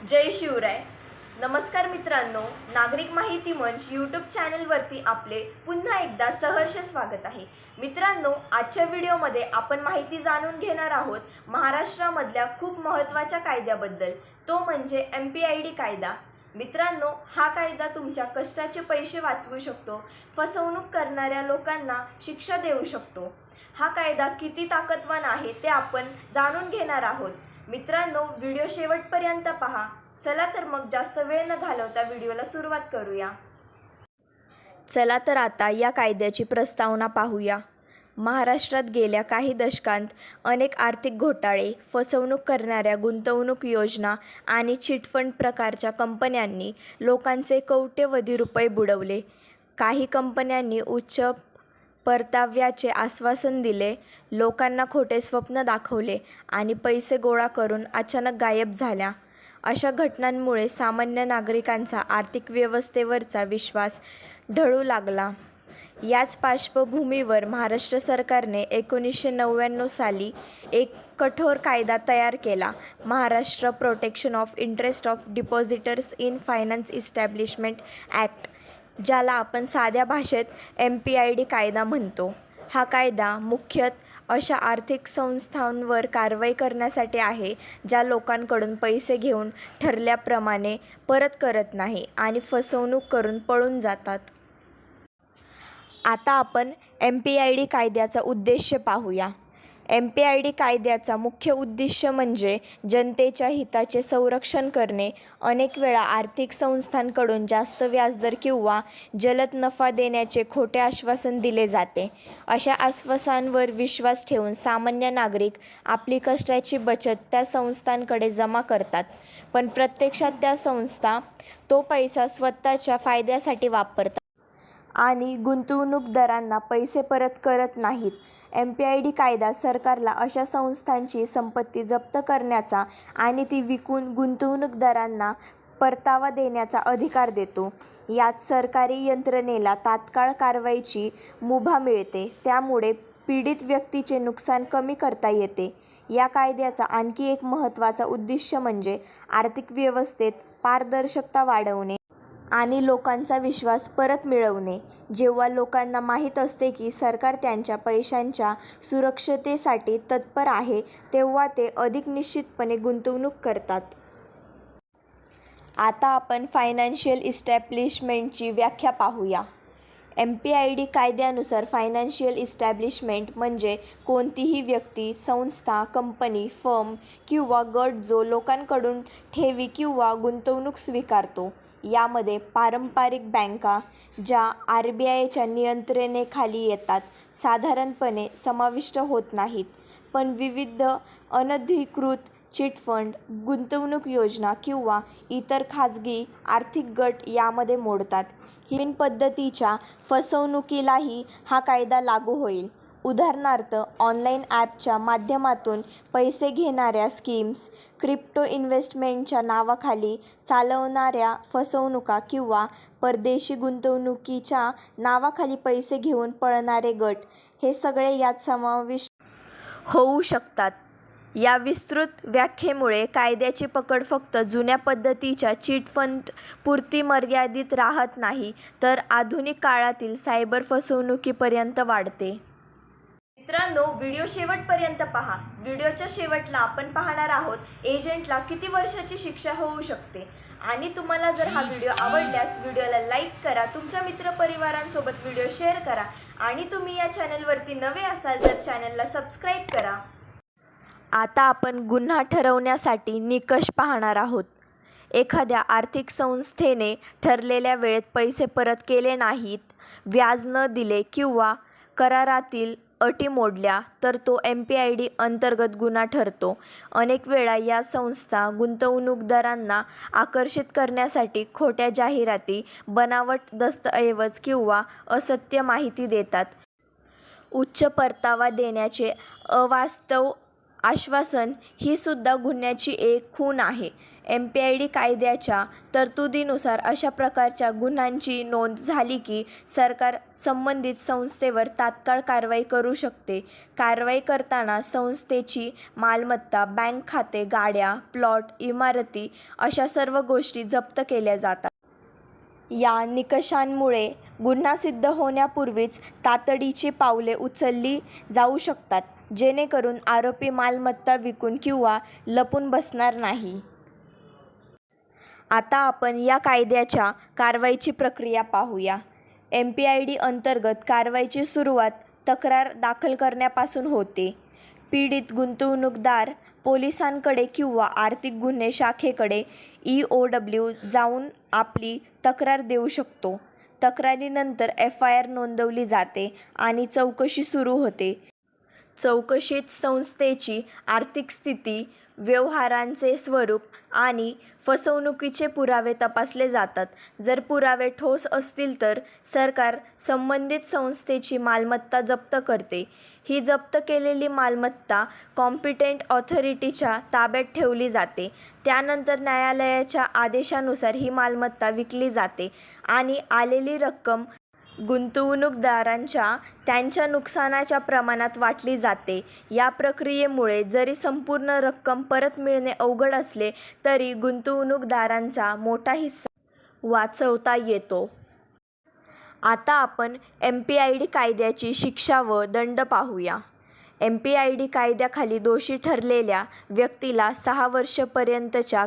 जय शिवराय. नमस्कार मित्रांनो नागरिक माहिती मंच यूट्यूब चॅनलवरती आपले पुन्हा एकदा सहर्ष स्वागत आहे. मित्रांनो आजच्या व्हिडिओमध्ये आपण माहिती जाणून घेणार आहोत महाराष्ट्रामधल्या खूप महत्त्वाच्या कायद्याबद्दल. तो म्हणजे एम पी आय डी कायदा. मित्रांनो हा कायदा तुमच्या कष्टाचे पैसे वाचवू शकतो फसवणूक करणाऱ्या लोकांना शिक्षा देऊ शकतो. हा कायदा किती ताकदवान आहे ते आपण जाणून घेणार आहोत. मित्रांनो व्हिडिओ शेवटपर्यंत पहा. चला तर मग जास्त वेळ न घालवता व्हिडिओला सुरुवात करूया. चला तर आता या कायद्याची प्रस्तावना पाहूया. महाराष्ट्रात गेल्या काही दशकांत अनेक आर्थिक घोटाळे फसवणूक करणाऱ्या गुंतवणूक योजना आणि चिटफंड प्रकारच्या कंपन्यांनी लोकांचे कौट्यवधी रुपये बुडवले. काही कंपन्यांनी उच्च परताव्याचे आश्वासन दिले. लोकांना खोटे स्वप्न दाखवले आणि पैसे गोळा करून अचानक गायब झाल्या. अशा घटनांमुळे सामान्य नागरिकांचा आर्थिक व्यवस्थेवरचा विश्वास ढळू लागला. याच पार्श्वभूमीवर महाराष्ट्र सरकारने एकोणीसशे नव्याण्णव साली एक कठोर कायदा तयार केला. Maharashtra protection of interest of depositors in finance establishment act ज्याला आपण साध्या भाषेत एम पी आय डी कायदा म्हणतो. हा कायदा मुख्यत अशा आर्थिक संस्थांवर कारवाई करण्यासाठी आहे ज्या लोकांकडून पैसे घेऊन ठरल्याप्रमाणे परत करत नाही आणि फसवणूक करून पळून जातात. आता आपण एम पी आय डी कायद्याचा उद्देश पाहूया. एम पी आय डी कायद्याचा मुख्य उद्दिष्ट म्हणजे जनतेच्या हिताचे संरक्षण करणे. अनेक वेळा आर्थिक संस्थांकडून जास्त व्याजदर किंवा जलद नफा देण्याचे खोटे आश्वासन दिले जाते. अशा आश्वासांवर विश्वास ठेवून सामान्य नागरिक आपली कष्टाची बचत त्या संस्थांकडे जमा करतात. पण प्रत्यक्षात त्या संस्था तो पैसा स्वतःच्या फायद्यासाठी वापरतात. आणि गुंतवणूकदारांना पैसे परत करत नाहीत. एम पी आय डी कायदा सरकारला अशा संस्थांची संपत्ती जप्त करण्याचा आणि ती विकून गुंतवणूकदारांना परतावा देण्याचा अधिकार देतो. यात सरकारी यंत्रणेला तात्काळ कारवाईची मुभा मिळते. त्यामुळे पीडित व्यक्तीचे नुकसान कमी करता येते. या कायद्याचा आणखी एक महत्त्वाचा उद्दिष्ट म्हणजे आर्थिक व्यवस्थेत पारदर्शकता वाढवणे. आणि लोकांचा विश्वास परत मिळवणे. जेव्हा लोकांना माहीत असते की सरकार त्यांच्या पैशांच्या सुरक्षतेसाठी तत्पर आहे तेव्हा ते अधिक निश्चितपणे गुंतवणूक करतात. आता आपण फायनान्शियल इस्टॅब्लिशमेंटची व्याख्या पाहूया. एम पी आय डी कायद्यानुसार फायनान्शियल इस्टॅब्लिशमेंट म्हणजे कोणतीही व्यक्ती संस्था कंपनी फर्म किंवा गट जो लोकांकडून ठेवी किंवा गुंतवणूक स्वीकारतो. यामध्ये पारंपरिक बँका ज्या आर बी आयच्या नियंत्रणेखाली येतात साधारणपणे समाविष्ट होत नाहीत. पण विविध अनधिकृत चिटफंड गुंतवणूक योजना किंवा इतर खाजगी आर्थिक गट यामध्ये मोडतात. हिन पद्धतीच्या फसवणुकीलाही हा कायदा लागू होईल. उदाहरणार्थ ऑनलाईन ॲपच्या माध्यमातून पैसे घेणाऱ्या स्कीम्स क्रिप्टो इन्व्हेस्टमेंटच्या नावाखाली चालवणाऱ्या फसवणुका किंवा परदेशी गुंतवणुकीच्या नावाखाली पैसे घेऊन पळणारे गट हे सगळे यात समाविष्ट होऊ शकतात. या विस्तृत व्याख्येमुळे कायद्याची पकड फक्त जुन्या पद्धतीच्या चिटफंड पुरती मर्यादित राहत नाही तर आधुनिक काळातील सायबर फसवणुकीपर्यंत वाढते. मित्रांनो व्हिडिओ शेवटपर्यंत पहा. व्हिडिओच्या शेवटला आपण पाहणार आहोत एजंटला किती वर्षाची शिक्षा होऊ शकते? आणि तुम्हाला जर हा व्हिडिओ आवडल्यास व्हिडिओला लाईक करा तुमच्या मित्रपरिवारांसोबत व्हिडिओ शेअर करा आणि तुम्ही या चॅनलवरती नवे असाल तर चॅनलला सबस्क्राईब करा. आता आपण गुन्हा ठरवण्यासाठी निकष पाहणार आहोत. एखाद्या आर्थिक संस्थेने ठरलेल्या वेळेत पैसे परत केले नाहीत व्याज न दिले किंवा करारातील अटी मोडल्या तर तो एम पी आय डी अंतर्गत गुन्हा ठरतो अनेक वेळा या संस्था गुंतवणूकदारांना आकर्षित करण्यासाठी खोट्या जाहिराती बनावट दस्तऐवज किंवा असत्य माहिती देतात उच्च परतावा देण्याचे अवास्तव आश्वासन ही सुद्धा गुन्ह्याची एक खूण आहे. एम पी आय डी कायद्याच्या तरतुदीनुसार अशा प्रकारच्या गुन्ह्यांची नोंद झाली की सरकार संबंधित संस्थेवर तात्काळ कारवाई करू शकते. कारवाई करताना संस्थेची मालमत्ता, बँक खाते, गाड्या, प्लॉट, इमारती अशा सर्व गोष्टी जप्त केल्या जातात. या निकषांमुळे गुन्हा सिद्ध होण्यापूर्वीच तातडीची पावले उचलली जाऊ शकतात, जेणेकरून आरोपी मालमत्ता विकून किंवा लपून बसणार नाही. आता आपण या कायद्याच्या कारवाईची प्रक्रिया पाहूया. एम पी आय डी अंतर्गत कारवाईची सुरुवात तक्रार दाखल करण्यापासून होते. पीडित गुंतवणूकदार पोलिसांकडे किंवा आर्थिक गुन्हे शाखेकडे ई ओ डब्ल्यू जाऊन आपली तक्रार देऊ शकतो. तक्रारीनंतर एफ आय आर नोंदवली जाते आणि चौकशी सुरू होते. चौकशीत संस्थेची आर्थिक स्थिती, व्यवहारांचे स्वरूप आणि फसवणुकीचे पुरावे तपासले जातात. जर पुरावे ठोस असतील तर सरकार संबंधित संस्थेची मालमत्ता जप्त करते. ही जप्त केलेली मालमत्ता कॉम्पिटेंट ऑथॉरिटीच्या ताब्यात ठेवली जाते. त्यानंतर न्यायालयाच्या आदेशानुसार ही मालमत्ता विकली जाते आणि आलेली रक्कम गुंतवणूकदारांच्या त्यांच्या नुकसानाच्या प्रमाणात वाटली जाते. या प्रक्रियेमुळे जरी संपूर्ण रक्कम परत मिळणे अवघड असले तरी गुंतवणूकदारांचा मोठा हिस्सा वाचवता येतो. आता आपण एम पी आय डी कायद्याची शिक्षा व दंड पाहूया. एम पी आय डी कायद्याखाली दोषी ठरलेल्या व्यक्तीला सहा वर्षपर्यंतच्या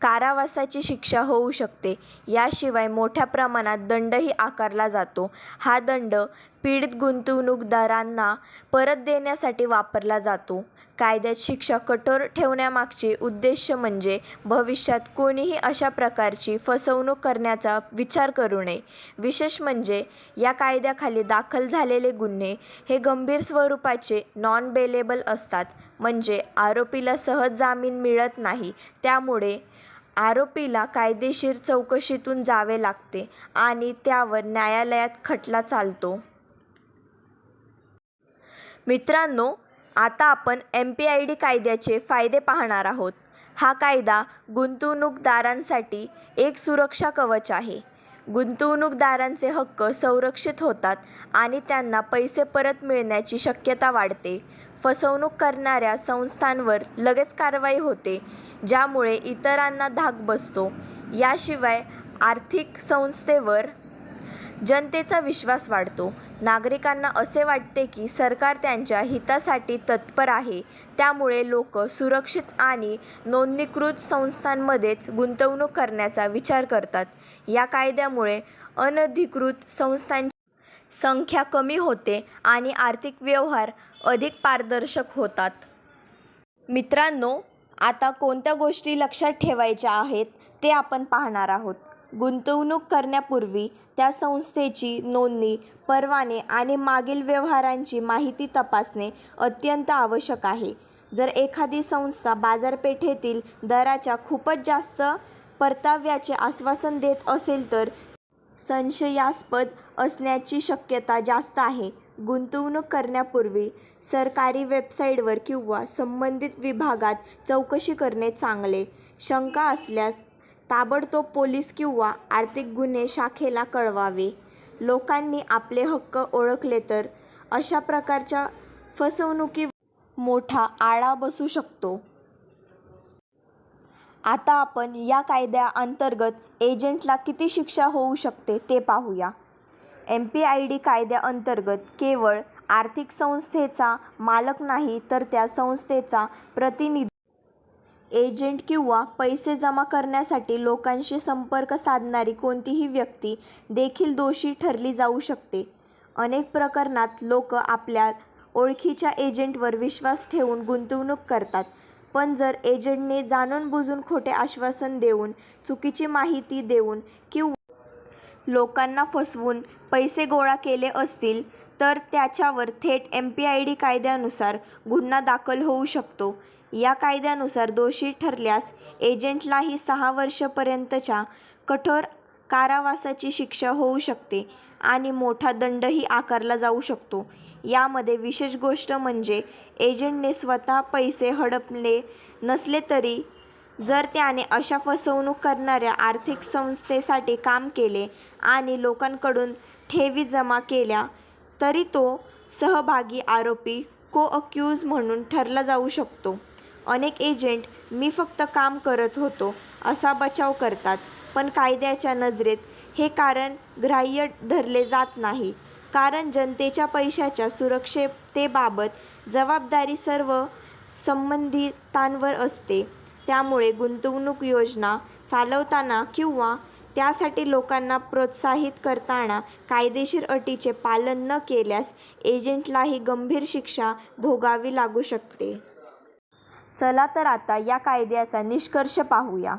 कारावासाची शिक्षा होऊ शकते. याशिवाय मोठ्या प्रमाणात दंडही आकारला जातो. हा दंड पीडित गुंतवणूकदारांना परत देण्यासाठी वापरला जातो. कायद्यात शिक्षा कठोर ठेवण्यामागचे उद्देश म्हणजे भविष्यात कोणीही अशा प्रकारची फसवणूक करण्याचा विचार करू नये. विशेष म्हणजे या कायद्याखाली दाखल झालेले गुन्हे हे गंभीर स्वरूपाचे नॉन बेलेबल असतात. म्हणजे आरोपीला सहज जामीन मिळत नाही. त्यामुळे आरोपीला कायदेशीर चौकशीतून जावे लागते आणि त्यावर न्यायालयात खटला चालतो. मित्रांनो, आता आपण एम पी आय डी कायद्याचे फायदे पाहणार आहोत. हा कायदा गुंतवणूकदारांसाठी एक सुरक्षा कवच आहे. गुंतवणूकदारांचे हक्क संरक्षित होतात आणि त्यांना पैसे परत मिळण्याची शक्यता वाढते. फसवणूक करणाऱ्या संस्थांवर लगेच कारवाई होते, ज्यामुळे इतरांना धाक बसतो. याशिवाय आर्थिक संस्थेवर जनतेचा विश्वास वाढतो. नागरिकांना असे वाटते की सरकार त्यांच्या हितासाठी तत्पर आहे. त्यामुळे लोक सुरक्षित आणि नोंदणीकृत संस्थांमध्येच गुंतवणूक करण्याचा विचार करतात. या कायद्यामुळे अनधिकृत संस्थांची संख्या कमी होते आणि आर्थिक व्यवहार अधिक पारदर्शक होतात. मित्रांनो, आता कोणत्या गोष्टी लक्षात ठेवायच्या आहेत ते आपण पाहणार आहोत. गुंतवणूक करण्यापूर्वी त्या संस्थेची नोंदणी, परवाने आणि मागील व्यवहारांची माहिती तपासणे अत्यंत आवश्यक आहे. जर एखादी संस्था बाजारपेठेतील दराच्या खूपच जास्त परताव्याचे आश्वासन देत असेल तर संशयास्पद असण्याची शक्यता जास्त आहे. गुंतवणूक करण्यापूर्वी सरकारी वेबसाईटवर किंवा संबंधित विभागात चौकशी करणे चांगले. शंका असल्यास ताबडतोब पोलीस किंवा आर्थिक गुन्हे शाखेला कळवावे. लोकांनी आपले हक्क ओळखले तर अशा प्रकारच्या फसवणुकी मोठा आळा बसू शकतो. आता आपण या कायद्याअंतर्गत एजंटला किती शिक्षा होऊ शकते ते पाहूया. एम पी आय डी कायद्याअंतर्गत केवळ आर्थिक संस्थेचा मालक नाही तर त्या संस्थेचा प्रतिनिधी, एजंट किंवा पैसे जमा करण्यासाठी लोकांशी संपर्क साधणारी कोणतीही व्यक्ती देखील दोषी ठरली जाऊ शकते. अनेक प्रकरणात लोक आपल्या ओळखीच्या एजंटवर विश्वास ठेवून गुंतवणूक करतात. पण जर एजंटने जाणून-बुजून खोटे आश्वासन देऊन, चुकीची माहिती देऊन किंवा लोकांना फसवून पैसे गोळा केले असतील तर त्याच्यावर थेट एम पी आय डी कायद्यानुसार गुन्हा दाखल होऊ शकतो. या कायद्यानुसार दोषी ठरल्यास एजंटलाही सहा वर्षापर्यंतच्या कठोर कारावासाची शिक्षा होऊ शकते आणि मोठा दंडही आकारला जाऊ शकतो. यामध्ये विशेष गोष्ट म्हणजे एजंटने स्वतः पैसे हडपले नसले तरी जर त्याने अशा फसवणूक करणाऱ्या आर्थिक संस्थेसाठी काम केले आणि लोकांकडून ठेवी जमा केल्या तरी तो सहभागी आरोपी को अक्यूज म्हणून ठरला जाऊ शकतो. अनेक एजंट मी फक्त काम करत होतो असा बचाव करतात पण कायद्याच्या नजरेत हे कारण ग्राह्य धरले जात नाही. कारण जनतेच्या पैशाच्या सुरक्षेतेबाबत जबाबदारी सर्व संबंधितांवर असते. त्यामुळे गुंतवणूक योजना चालवताना किंवा त्यासाठी लोकांना प्रोत्साहित करताना कायदेशीर अटीचे पालन न केल्यास एजंटलाही गंभीर शिक्षा भोगावी लागू शकते. चला तर आता या कायद्याचा निष्कर्ष पाहूया.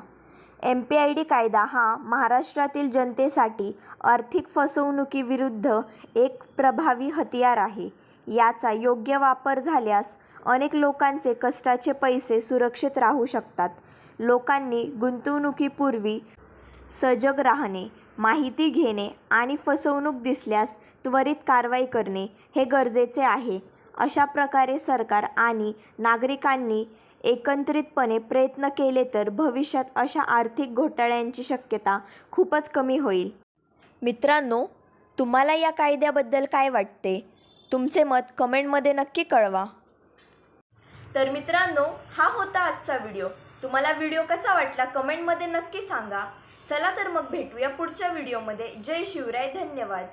एम पी आय डी कायदा हा महाराष्ट्रातील जनतेसाठी आर्थिक फसवणुकीविरुद्ध एक प्रभावी हतियार आहे. याचा योग्य वापर झाल्यास अनेक लोकांचे कष्टाचे पैसे सुरक्षित राहू शकतात. लोकांनी गुंतवणुकीपूर्वी सजग राहणे माहिती घेणे आणि फसवणूक दिसल्यास त्वरित कारवाई करणे हे गरजेचे आहे. अशा प्रकारे सरकार आणि नागरिकांनी एकत्रितपणे प्रयत्न केले तर भविष्यात अशा आर्थिक घोटाळ्यांची शक्यता खूपच कमी होईल. मित्रांनो तुम्हाला या कायद्याबद्दल काय वाटते? तुमचे मत कमेंटमध्ये नक्की कळवा. तर मित्रांनो हा होता आजचा व्हिडिओ. तुम्हाला व्हिडिओ कसा वाटला कमेंटमध्ये नक्की सांगा. चला तर मग भेटूया पुढच्या व्हिडिओमध्ये जय शिवराय धन्यवाद.